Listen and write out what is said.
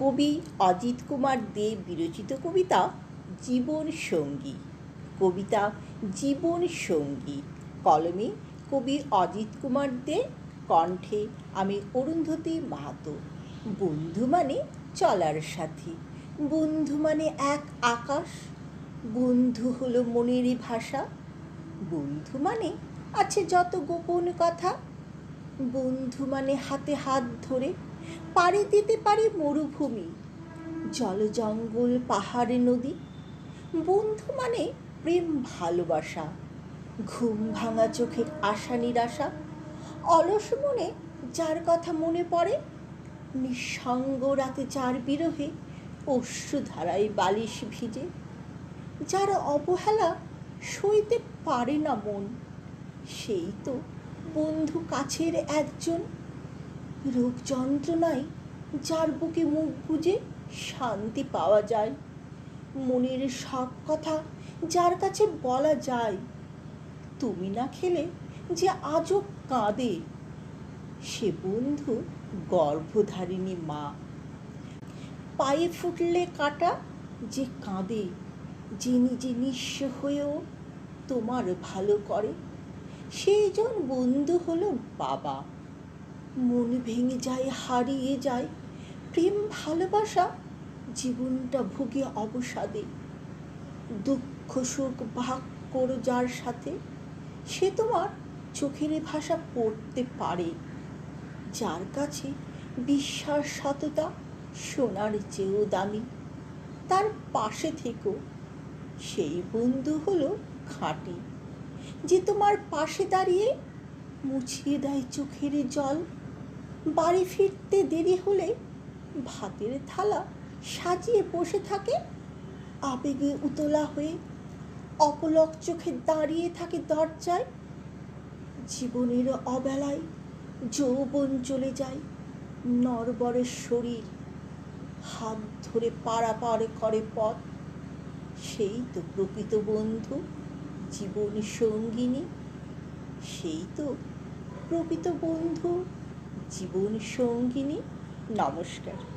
কবি অজিত কুমার দে বিরচিত কবিতা জীবন সঙ্গী। কবিতা জীবন সঙ্গী। কলমে কবি অজিত কুমার দে, কণ্ঠে আমি অরুন্ধতী মাহাতো। বন্ধু মানে চলার সাথী। বন্ধু মানে এক আকাশ। বন্ধু হলো মনেরই ভাষা। বন্ধু মানে আছে যত গোপন কথা। বন্ধু মানে হাতে হাত ধরে পাড়ি দিতে পারি মরুভূমি। জল জঙ্গল পাহাড় নদী। বন্ধু মানে প্রেম, ভালোবাসা। ঘুম ভাঙা চোখের আশা, নিরাশা। অলস মনে যার কথা মনে পড়ে। নিঃসঙ্গ রাতে যার বিরহে অশ্রুধারায় বালিশ ভিজে। যার অবহেলা সইতে পারে না মন, সেই তো বন্ধু কাছের একজন। রোগ যন্ত্রণায় যার বুকে মুখ গুজে শান্তি পাওয়া যায়। মনের সব কথা যার কাছে বলা যায়। তুমি না খেলে যে আজও কাঁদে। সে বন্ধু গর্ভধারিণী মা। পায়ে ফুটলে কাটা যে কাঁদে, যে নিজে নিঃস্ব হয়েও তোমার ভালো করে। সেইজন বন্ধু হলো বাবা। মন ভেঙে যায়, হারিয়ে যায়। প্রেম, ভালোবাসা, জীবনটা ভুগে অবসাদে। দুঃখ, সুখ ভাগ করো যার সাথে, সে তোমার চোখের ভাষা পড়তে পারে। যার কাছে বিশ্বাস সততা সোনার চেয়েও দামি, তার পাশে থেকো। সেই বন্ধু হলো খাঁটি, যে তোমার পাশে দাঁড়িয়ে মুছিয়ে দেয় চোখের জল। বাড়ি ফিরতে দেরি হলে ভাতের থালা সাজিয়ে বসে থাকে। আবেগে উতলা হয়ে অপলক চোখে দাঁড়িয়ে থাকে দরজায়। জীবনের অবেলায় যৌবন চলে যায়। নরবরের শরীর হাত ধরে পারাপার করে পথ। সেই তো প্রকৃত বন্ধু, জীবন সঙ্গিনী। সেই তো প্রকৃত বন্ধু জীবন সঙ্গিনী নমস্কার।